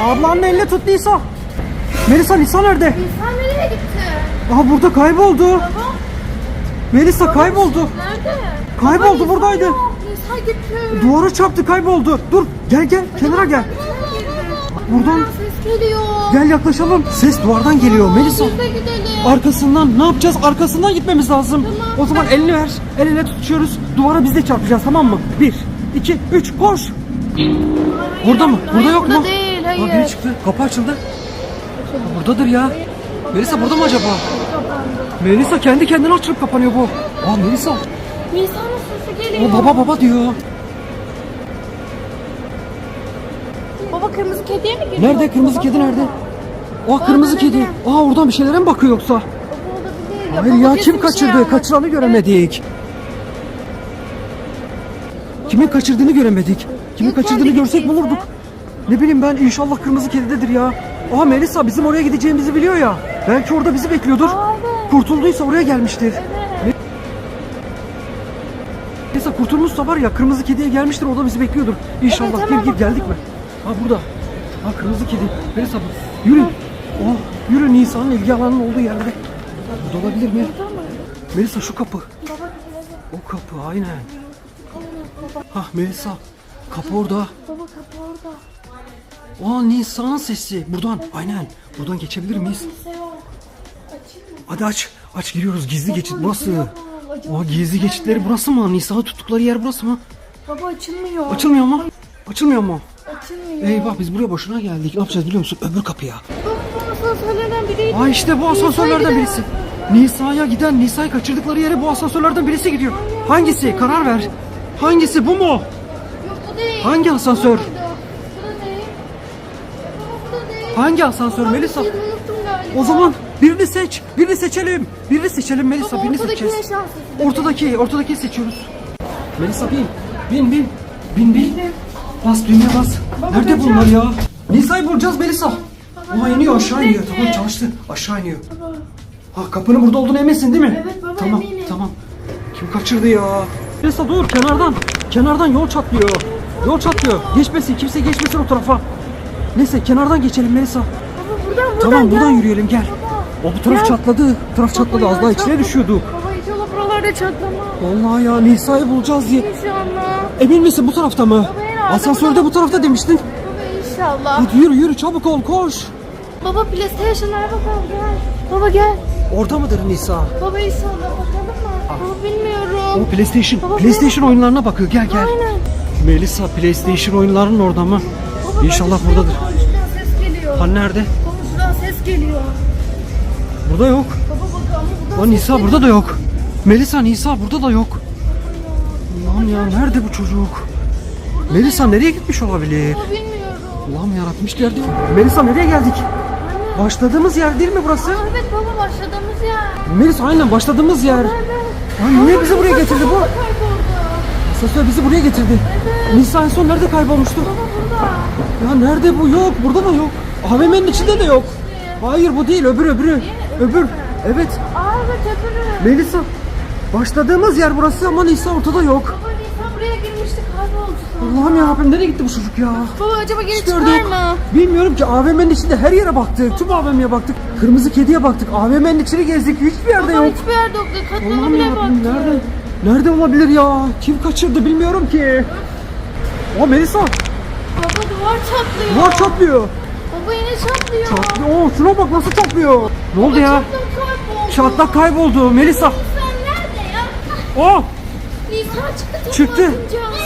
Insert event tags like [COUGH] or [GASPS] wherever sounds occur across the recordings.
Ablanın elini tut Nisa. Melisa Nisa nerede? İnsan nereye gitti? Aha burada kayboldu. Baba. Melisa kayboldu. Nerede? Kayboldu, Baba, buradaydı. Yok. İnsan gitti. Duvara çarptı kayboldu. Dur gel gel kenara gel. Buradan Ses geliyor. gel yaklaşalım. Ses duvardan geliyor Melisa. Biz de gidelim. Arkasından ne yapacağız? Arkasından gitmemiz lazım. O zaman elini ver. Eline tutuşuyoruz. Duvara biz de çarpacağız tamam mı? Bir, iki, üç koş. Burada mı? Burada yok burada mu? değil, Aa, hayır. biri çıktı. Kapı açıldı. Aa, Buradadır ya. Melisa burada mı acaba? Melisa kendi kendine açılıp kapanıyor bu. Aa Melisa. Nisan'ın sesi geliyor. O baba baba diyor. Baba kırmızı kediye mi giriyor? Nerede kırmızı Baba, kedi nerede? orada. Aa kırmızı kedi. dedi. Aa oradan bir şeylere mi bakıyor yoksa? Baba olabilir. Hayır baba ya kim şey kaçırdı? almış. Kaçıranı göremedik. Kimin kaçırdığını göremedik. Kimin Ya kaçırdığını görsek bulurduk. Ne bileyim ben inşallah kırmızı kedidedir ya. Aa Melisa bizim oraya gideceğimizi biliyor ya. Belki orada bizi bekliyordur. Aa, evet. Kurtulduysa oraya gelmiştir. Evet. Melisa kurtulmuşsa var ya kırmızı kediye gelmiştir orada bizi bekliyordur. İnşallah Evet, hemen gir geldik mi? Ha burada. Ha kırmızı kedi. Melisa yürü. Oh, yürü Nisa'nın ilgi alanının olduğu yerde. Burada olabilir mi? Melisa şu kapı. O kapı aynen. Hah Melisa. Kapı orada. Baba kapı orada. Aa Nisa'nın sesi. Buradan aynen. Buradan geçebilir miyiz? Kimse yok. Açayım mı? Hadi aç. Aç giriyoruz. Gizli geçit burası. Yapamam. Acaba Aa gizli geçitleri burası mı? Nisa'yı tuttukları yer burası mı? Baba açılmıyor. Açılmıyor mu? Açılmıyor mu? Açılmıyor. Eyvah biz buraya boşuna geldik. Ne yapacağız biliyor musun? Öbür kapıya. Baba bu asansörlerden biriydi. Aa işte bu asansörlerden birisi. Nisa'ya giden, Nisa'yı kaçırdıkları yere bu asansörlerden birisi gidiyor. Hangisi? Karar ver. Hangisi bu mu? Yok bu değil. Hangi asansör? Bu Hangi asansör Melisa? Unuttum galiba. O zaman birini seç. Birini seçelim. Birini seçelim Melisa. Baba birini ortadaki seçeceğiz. Ortadaki, ortadaki seçiyoruz. Melisa bin. Bin bin. Bin bin. Bas düğmeye bas. Nerede bunlar ya? Nisa'yı bulacağız Melisa. Ama iniyor aşağı iniyor. Tamam çalıştı. Aşağı iniyor. Ha kapının burada olduğunu eminsin değil mi? Evet baba, tamam, eminim. Tamam. Kim kaçırdı ya? Melisa dur kenardan. Kenardan yol çatlıyor. Yol çatlıyor. Geçmesin kimse geçmesin o tarafa. Neyse kenardan geçelim Melisa. Baba buradan buradan Tamam gel. buradan yürüyelim gel. O bu taraf Gel. çatladı. Bu taraf çatladı. Baba Az daha içine düşüyorduk. Baba inşallah buralarda çatlama. Vallahi ya Nisa'yı bulacağız diye. İnşallah. Emin misin bu tarafta mı? Baba, herhalde Asansörde bu tarafta demiştin. Baba inşallah. Hadi yürü yürü çabuk ol koş. Baba PlayStation'lara bakalım gel. Baba gel. Orada mıdır Nisa? Baba inşallah bakalım mı? Baba bilmiyorum. O PlayStation. Baba, PlayStation oyunlarına bakıyor. Gel gel. Aynen. Melisa PlayStation oyunlarının orada mı? İnşallah buradadır. Komşudan ses geliyor. Han nerede? Komşudan ses geliyor. Burada yok. Baba bak ama buradan O ses Nisa geliyor. burada da yok. Melisa Nisa burada da yok. Lan ya nerede bu çocuk? Melisa nereye gitmiş olabilir? Baba bilmiyorum. Allah'ım hiç geldik. Melisa nereye geldik? Başladığımız yer değil mi burası? Aa, evet baba başladığımız yer. Melisa aynen başladığımız yer. Evet. Ay niye bizi buraya getirdi bu? kayboldu. Asansör bizi buraya getirdi. Nisa en son nerede kaybolmuştu? Baba burada. Ya nerede bu? Yok. Burada da yok. AVM'nin içinde de yok. Hayır bu değil. Öbür öbürü. Öbür. Evet. Aa evet öbürü. Melisa. Başladığımız yer burası ama Nisa ortada yok. Baba Nisan buraya girmişti kayboldu sonra. Allah'ım yarabbim nereye gitti bu çocuk ya? Baba acaba geri çıkar gördük. mı? Bilmiyorum ki AVM'nin içinde her yere baktık. Tüm AVM'ye baktık. Kırmızı kediye baktık. AVM'nin içini gezdik. Hiçbir yerde Baba yok. hiçbir yerde yok. Katlara Allah'ım bile yarabbim baktı. nerede? Nerede olabilir ya? Kim kaçırdı bilmiyorum ki. O Melisa. Baba duvar çatlıyor. Duvar çatlıyor. Baba yine çatlıyor. Çatlıyor. Oo, şuna bak nasıl çatlıyor. Ne oldu ya? Çatlak kayboldu. Çatlak kayboldu. Melisa. Nisan nerede ya? Oh Nisan çıktı. çıktı.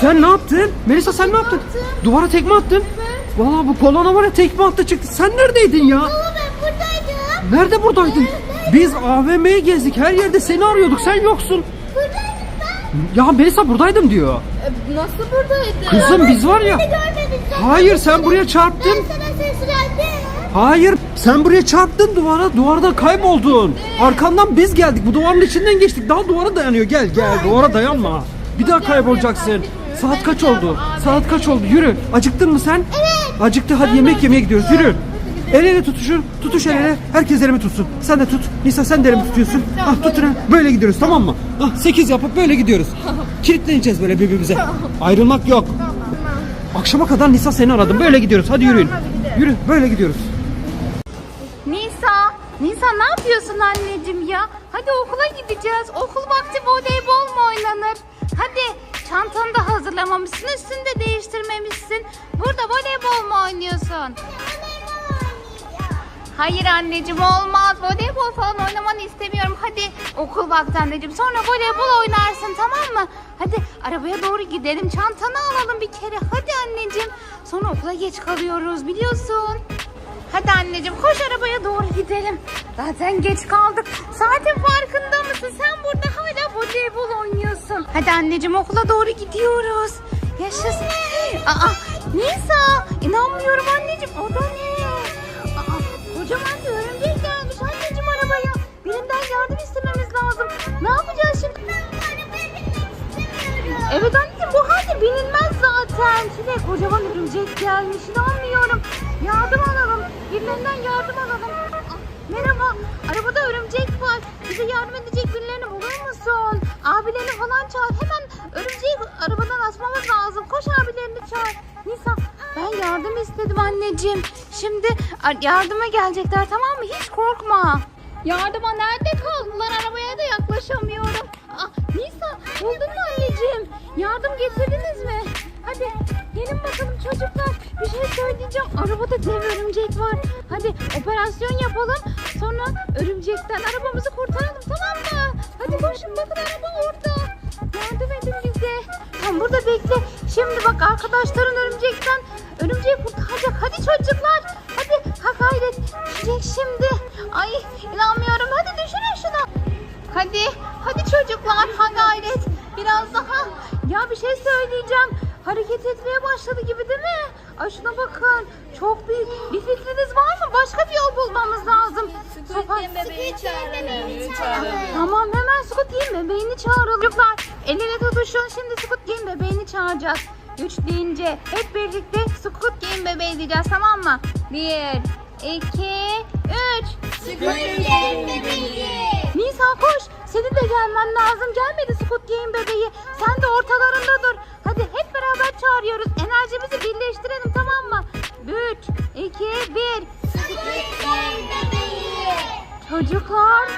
Sen ne yaptın? Melisa sen ne yaptın? attım. Duvara tekme attın. Evet. Valla bu kolona var ya tekme attı çıktı. Sen neredeydin ya? Baba ben buradaydım. Nerede buradaydın? Biz AVM'yi gezdik. Her yerde seni arıyorduk. Sen yoksun. Ben. Ya Melisa buradaydım diyor. E, nasıl buradaydın? Kızım biz var ya. Hayır sen buraya çarptın. sana ses verdim. Hayır sen buraya çarptın duvara. Duvarda kayboldun. Arkandan biz geldik. Bu duvarın içinden geçtik. Daha duvara dayanıyor. Gel gel duvara dayanma. Bir daha kaybolacaksın. Saat kaç oldu? Saat kaç oldu? Yürü. Acıktın mı sen? Evet. Acıktı. Hadi yemek yemeye gidiyoruz. Yürü. El ele tutuşun. Tutuş el ele. Herkes elimi tutsun. Sen de tut. Nisa sen de elimi tutuyorsun. Ah tutun. Böyle gidiyoruz tamam mı? Ah 8 yapıp böyle gidiyoruz. Kilitleneceğiz böyle birbirimize. Ayrılmak yok. Akşama kadar Nisa seni aradım. Böyle gidiyoruz. Hadi yürüyün. Yürü böyle gidiyoruz. Nisa, Nisa ne yapıyorsun anneciğim ya? Hadi okula gideceğiz. Okul vakti voleybol mu oynanır? Hadi çantanı da hazırlamamışsın, üstünü de değiştirmemişsin. Burada voleybol mu oynuyorsun? Hayır anneciğim olmaz. Voleybol falan oynamanı istemiyorum. Hadi okul vakti anneciğim. Sonra voleybol oynarsın tamam mı? Hadi arabaya doğru gidelim. Çantanı alalım bir kere. Hadi anneciğim. Sonra okula geç kalıyoruz biliyorsun. Hadi anneciğim koş arabaya doğru gidelim. Zaten geç kaldık. Saatin farkında mısın? Sen burada hala voleybol oynuyorsun. Hadi anneciğim okula doğru gidiyoruz. Yaşasın. Aa, Nisa inanmıyorum anneciğim. O da ne? Birinden yardım istememiz lazım. Ne yapacağız şimdi? Evet anneciğim bu halde binilmez zaten. Şuraya kocaman örümcek gelmiş. İnanmıyorum. Yardım alalım. Birilerinden yardım alalım. Merhaba. Arabada örümcek var. Bize yardım edecek birilerini bulur musun? Abilerini falan çağır. Hemen örümceği arabadan asmamız lazım. Koş abilerini çağır. Nisa ben yardım istedim anneciğim. Şimdi yardıma gelecekler tamam mı? Hiç korkma. Yardıma nerede kaldılar? Arabaya da yaklaşamıyorum. Aa, Nisa buldun mu anneciğim? Yardım getirdiniz mi? Hadi gelin bakalım çocuklar. Bir şey söyleyeceğim. Arabada dev örümcek var. Hadi operasyon yapalım. Sonra örümcekten arabamızı kurtaralım tamam mı? Hadi koşun bakın araba orada. Yardım edin bize. Tamam burada bekle. Şimdi bak arkadaşların örümcekten örümceği kurtaracak. Hadi çocuklar. İnanmıyorum. Hadi düşürün şunu. Hadi, hadi çocuklar, ha gayret. Biraz daha. Ya bir şey söyleyeceğim. Hareket etmeye başladı gibi değil mi? Ay şuna bakın. Çok büyük. Bir fikriniz var mı? Başka bir yol bulmamız lazım. Çağıralım. Tamam hemen Squid Game bebeğini çağıralım. Çocuklar el ele tutuşun. Şimdi Squid Game bebeğini çağıracağız. Üç deyince hep birlikte Squid Game bebeği diyeceğiz tamam mı? Bir, iki, üç. Nisa koş. Senin de gelmen lazım. Gelmedi Squid Game bebeği. Sen de ortalarında dur. Hadi hep beraber çağırıyoruz. Enerjimizi birleştirelim tamam mı? Üç, iki, bir. Çocuklar.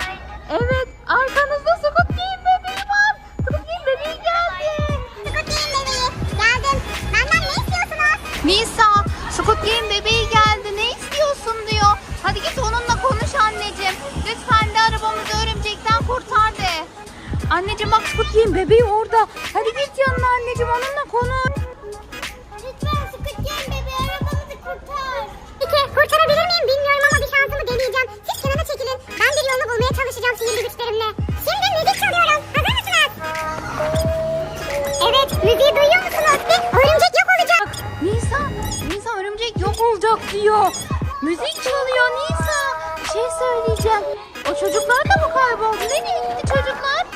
Evet arkanızda Squid Game bebeği var. Squid Game bebeği geldi. Nisa, Squid Game bebeği geldi. Ne. Hadi git onunla konuş anneciğim. Lütfen de arabamızı örümcekten kurtar de. Anneciğim bak Game bebeği orada. Hadi git yanına anneciğim onunla konuş. Lütfen Game bebeği arabamızı kurtar. Peki kurtarabilir miyim bilmiyorum ama bir şansımı deneyeceğim. Siz kenara çekilin. Ben bir yolunu bulmaya çalışacağım sihirli güçlerimle. Şimdi müzik çalıyorum. Hazır mısınız? Evet müziği duyuyor musunuz? Ve örümcek yok olacak. Nisa, Nisa örümcek yok olacak diyor. Müzik çalıyor Nisa. Bir şey söyleyeceğim. O çocuklar da mı kayboldu? Nereye gitti çocuklar?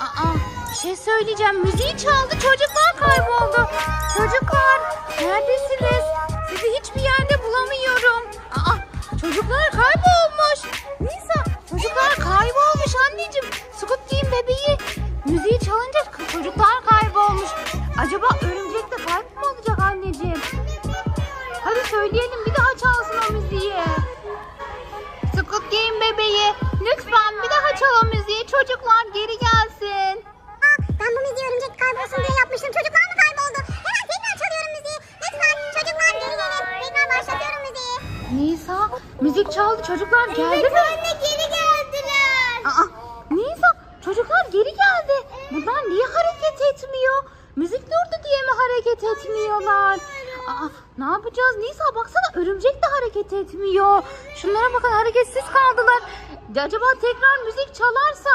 Aa, bir şey söyleyeceğim. Müziği çaldı çocuklar kayboldu. Çocuklar neredesiniz? Sizi hiçbir yerde bulamıyorum. Aa, çocuklar kaybolmuş. Nisa çocuklar kaybolmuş anneciğim. Squid Game bebeği müziği çalınca çocuklar kaybolmuş. Acaba müzik çaldı çocuklar geldi mi? anne geri geldiler. Aa, Nisa çocuklar geri geldi. Bunlar niye hareket etmiyor? Müzik durdu diye mi hareket etmiyorlar? Aa, ne yapacağız Nisa baksana örümcek de hareket etmiyor. Şunlara bakın hareketsiz kaldılar. Acaba tekrar müzik çalarsa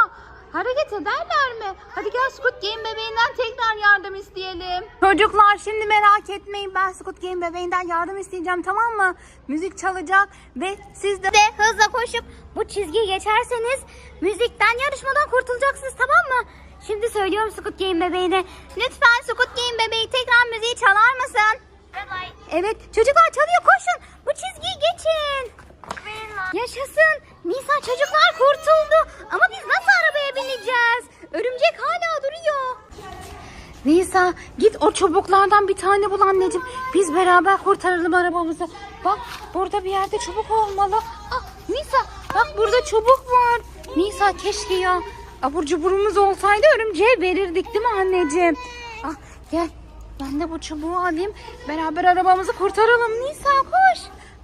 hareket ederler mi? Hadi gel Squid Game bebeğinden tekrar yardım isteyelim. Çocuklar şimdi merak etmeyin ben Squid Game bebeğinden yardım isteyeceğim tamam mı? Müzik çalacak ve siz de hızla koşup bu çizgiyi geçerseniz müzikten yarışmadan kurtulacaksınız tamam mı? Şimdi söylüyorum Squid Game bebeğine. Lütfen Squid Game bebeği tekrar müziği çalar mısın? Evet çocuklar çalıyor koşun. Bu çizgiyi geçin. Yaşasın. Nisa çocuklar kurtuldu. Ama biz nasıl arabaya bineceğiz? Örümcek hala duruyor. Nisa git o çubuklardan bir tane bul anneciğim. Biz beraber kurtaralım arabamızı. Bak burada bir yerde çubuk olmalı. Ah Nisa bak burada çubuk var. Nisa keşke ya abur cuburumuz olsaydı örümceğe verirdik değil mi anneciğim? Ah gel ben de bu çubuğu alayım. Beraber arabamızı kurtaralım. Nisa koş.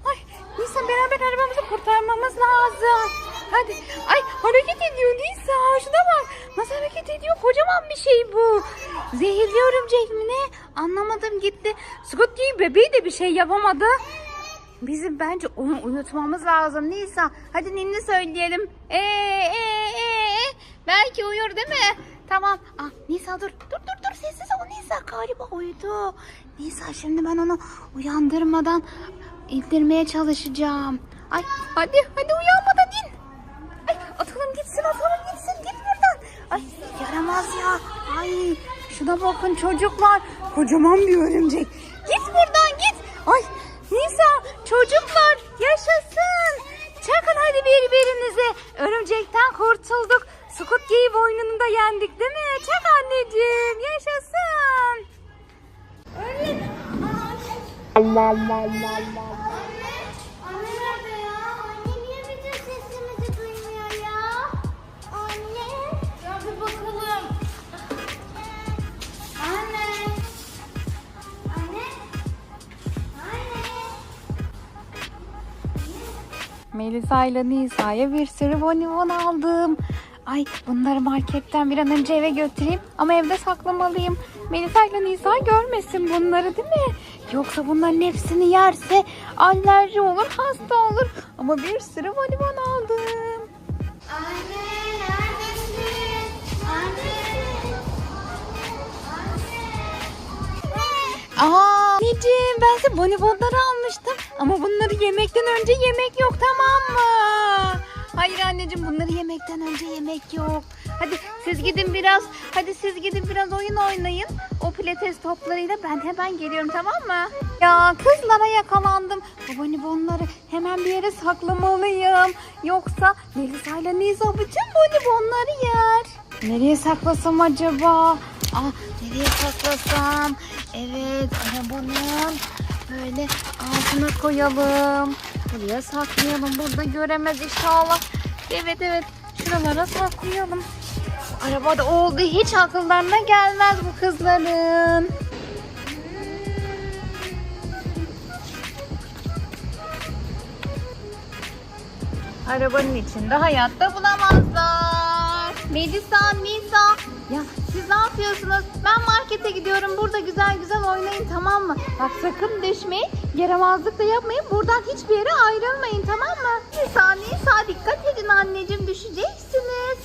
Ay Nisa beraber arabamızı kurtarmamız lazım. Hadi. Ay hareket ediyor Nisa. Şuna bak. Nasıl hareket ediyor? Kocaman bir şey bu. Zehirli örümcek? Anlamadım gitti. Scott değil bebeği de bir şey yapamadı. Bizim bence onu uyutmamız lazım Nisa. Hadi ninni söyleyelim. Ee, ee, ee. Belki uyur değil mi? Tamam. Ah, Nisa dur. Dur dur dur sessiz ol Nisa. Galiba uyudu. Nisa şimdi ben onu uyandırmadan indirmeye çalışacağım. Ay hadi hadi uyanmadan in. Ay atalım gitsin atalım gitsin git buradan. Ay yaramaz ya. Ay şuna bakın çocuklar. Kocaman bir örümcek. Git buradan git. Ay Nisa çocuklar yaşasın. Çakın hadi birbirinize. Örümcekten kurtulduk. Squid Game oyununu da yendik değil mi? Çak anneciğim yaşasın. Anne Melisa ile Nisa'ya bir sürü bonibon aldım. Ay bunları marketten bir an önce eve götüreyim ama evde saklamalıyım. Melisa ile Nisa görmesin bunları değil mi? Yoksa bunların hepsini yerse alerji olur, hasta olur. Ama bir sürü bonibon aldım. Anne neredesin? Anne. Anne. Aa, anneciğim ben size bonibonları almıştım. Ama bunları yemekten önce yemek yok tamam mı? Hayır anneciğim bunları yemekten önce yemek yok. Hadi siz gidin biraz. Hadi siz gidin biraz oyun oynayın. O pilates toplarıyla ben hemen geliyorum tamam mı? Ya kızlara yakalandım. Bu bonibonları hemen bir yere saklamalıyım. Yoksa Melisa ile Nisa bonibonları yer. Nereye saklasam acaba? Ah nereye saklasam? Evet arabanın böyle altına koyalım. Buraya saklayalım. Burada göremez inşallah. Evet evet şuralara saklayalım. Arabada oldu hiç akıllarına gelmez bu kızların. Arabanın içinde hayatta bulamazlar. Melisa, Nisa. Ya siz ne yapıyorsunuz? Ben markete gidiyorum. Burada güzel güzel oynayın tamam mı? Bak sakın düşmeyin. Yaramazlık da yapmayın. Buradan hiçbir yere ayrılmayın tamam mı? Nisa, Nisa dikkat edin anneciğim düşeceksiniz.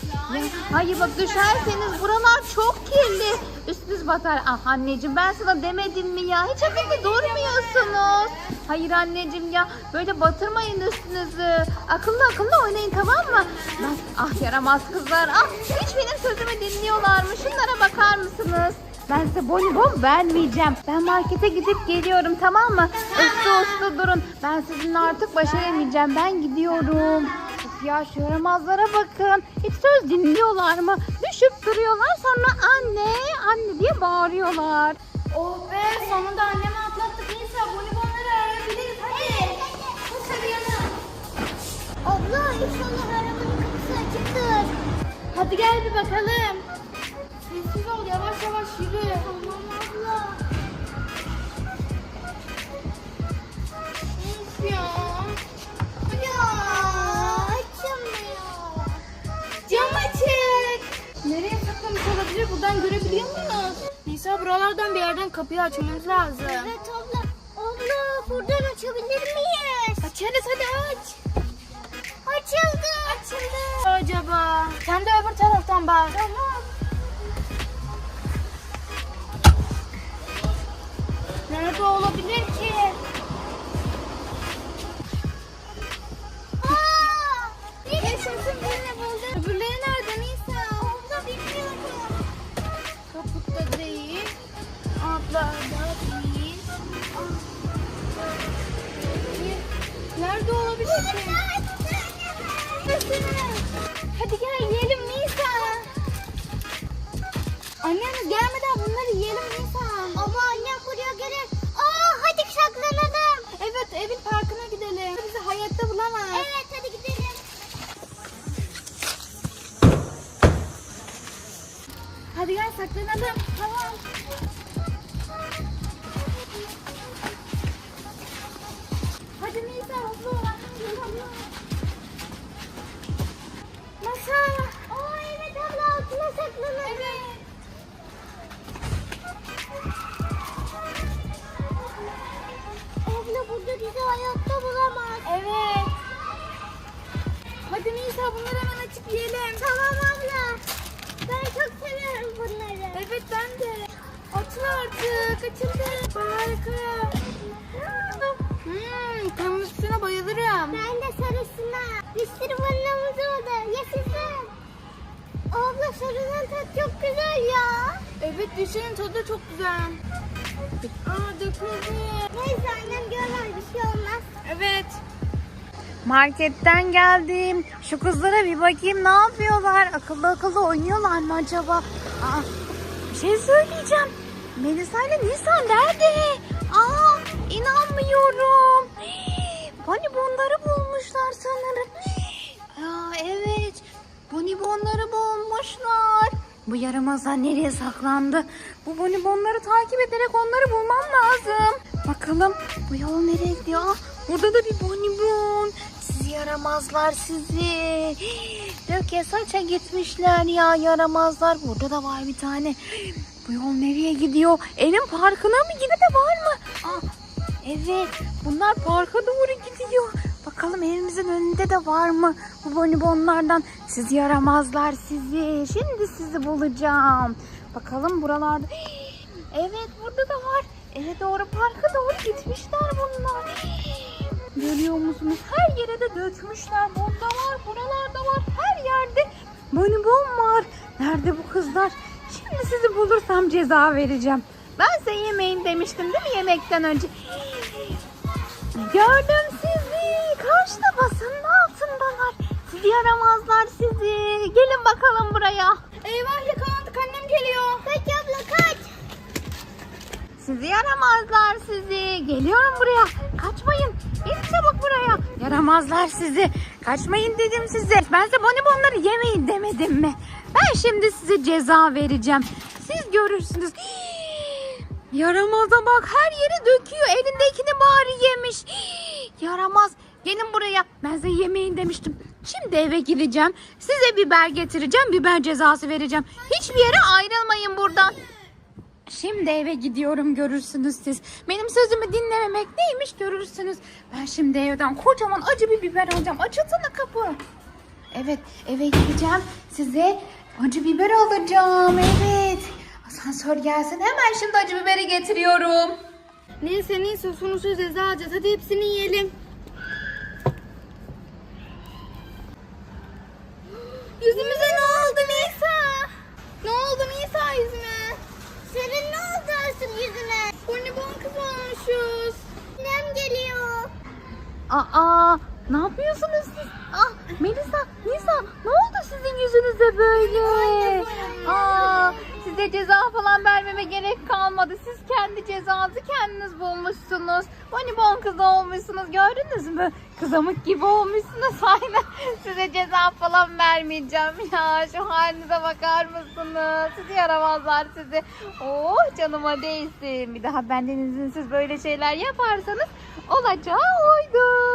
Hayır bak düşerseniz buralar çok kirli. Üstünüz batar. Ah anneciğim ben sana demedim mi ya? Hiç akıllı durmuyorsunuz. Hayır anneciğim ya böyle batırmayın üstünüzü. Akıllı akıllı oynayın tamam mı? Bak, ah yaramaz kızlar. Ah hiç benim sözümü dinliyorlar mı? Şunlara bakar mısınız? Ben size bonibon vermeyeceğim. Ben markete gidip geliyorum tamam mı? Uslu uslu durun. Ben sizinle artık baş. Ben gidiyorum. Ya şu yaramazlara bakın. Hiç söz dinliyorlar mı? Düşüp duruyorlar sonra anne anne diye bağırıyorlar. Oh be sonunda annemi atlattık. Nisa bonibonları arayabiliriz. Hadi. Koş hadi yana. Abla inşallah arabanın kapısı açıktır. Hadi gel bir bakalım. Sessiz ol yavaş yavaş yürü. Tamam Buradan görebiliyor muyuz? Nisa buralardan bir yerden kapıyı açmamız lazım. Evet abla. Abla buradan açabilir miyiz? Açarız hadi aç. Açıldı. Açıldı. Acaba. Sen de öbür taraftan bak. Tamam. Anne Annemiz gelmeden bunları yiyelim insan. Ama annem buraya gelir. Aa hadi saklanalım. Evet evin parkına gidelim. Bizi hayatta bulamaz. Evet hadi gidelim. Hadi gel saklanalım. Tamam. Hadi Nisa hızlı ol. Masa. Aa evet abla altına saklanalım. Evet. Nisa bunları hemen açıp yiyelim. Tamam abla. Ben çok seviyorum bunları. Evet ben de. Açıl artık. Açıldı. Harika. Hmm, kırmızısına bayılırım. Ben de sarısına. Bir sürü balonumuz oldu. Yaşasın. Abla sarının tadı çok güzel ya. Evet dişinin tadı çok güzel. Aa döküldü. Neyse annem görmez bir şey olmaz. Evet. Marketten geldim. Şu kızlara bir bakayım ne yapıyorlar? Akıllı akıllı oynuyorlar mı acaba? Aa, bir şey söyleyeceğim. Melisa ile Nisa nerede? Aa, inanmıyorum. [GASPS] Bonibonları bulmuşlar sanırım. [GASPS] Aa, evet. Bonibonları bulmuşlar. Bu yaramazlar nereye saklandı? Bu bonibonları takip ederek onları bulmam lazım. Bakalım bu yol nereye gidiyor? Burada da bir bonibon. Sizi yaramazlar sizi. Döke saça gitmişler ya yaramazlar. Burada da var bir tane. Bu yol nereye gidiyor? Evin parkına mı gidiyor de var mı? Aa, evet bunlar parka doğru gidiyor. Bakalım evimizin önünde de var mı bu bonibonlardan? Sizi yaramazlar sizi. Şimdi sizi bulacağım. Bakalım buralarda. [GASPS] Evet burada da var. Eve doğru parka doğru gitmişler bunlar. Görüyor musunuz? Her yere de dökmüşler. Burada var, buralarda var. Her yerde bonibon var. Nerede bu kızlar? Şimdi sizi bulursam ceza vereceğim. Ben size yemeyin demiştim değil mi yemekten önce? Gördüm sizi. Karşıda basının altındalar. Sizi yaramazlar sizi. Gelin bakalım buraya. Eyvah yakalandık annem geliyor. Kaç abla kaç. Sizi yaramazlar sizi. Geliyorum buraya. Kaçmayın. Çabuk buraya. Yaramazlar sizi. Kaçmayın dedim size. Ben size bonibonları yemeyin demedim mi? Ben şimdi size ceza vereceğim. Siz görürsünüz. Yaramaza bak her yeri döküyor. Elindekini bari yemiş. Yaramaz. Gelin buraya. Ben size yemeyin demiştim. Şimdi eve gideceğim. Size biber getireceğim. Biber cezası vereceğim. Hiçbir yere ayrılmayın buradan. Şimdi eve gidiyorum görürsünüz siz. Benim sözümü dinlememek neymiş görürsünüz. Ben şimdi evden kocaman acı bir biber alacağım. Açılsana kapı. Evet eve gideceğim. Size acı biber alacağım. Evet. Asansör gelsin. Hemen şimdi acı biberi getiriyorum. Neyse neyse sonuçta ceza alacağız. Hadi hepsini yiyelim. [GASPS] Yüzümüze ne oldu Nisa? Ne oldu Nisa yüzüne? Asım yüzüne? Bonibon kız olmuşuz. Annem geliyor. Aa ne yapıyorsunuz siz? Ah Melisa, Nisa ne oldu sizin yüzünüze böyle? Aa size ceza falan vermeme gerek kalmadı. Siz kendi cezanızı kendiniz bulmuşsunuz. Bonibon kız olmuşsunuz gördünüz mü? Kızamık gibi olmuşsunuz aynen. Size ceza falan vermeyeceğim ya. Şu halinize bakar mısınız? Sizi yaramazlar sizi. Oh canıma değsin. Bir daha benden izinsiz böyle şeyler yaparsanız olacağı oydu.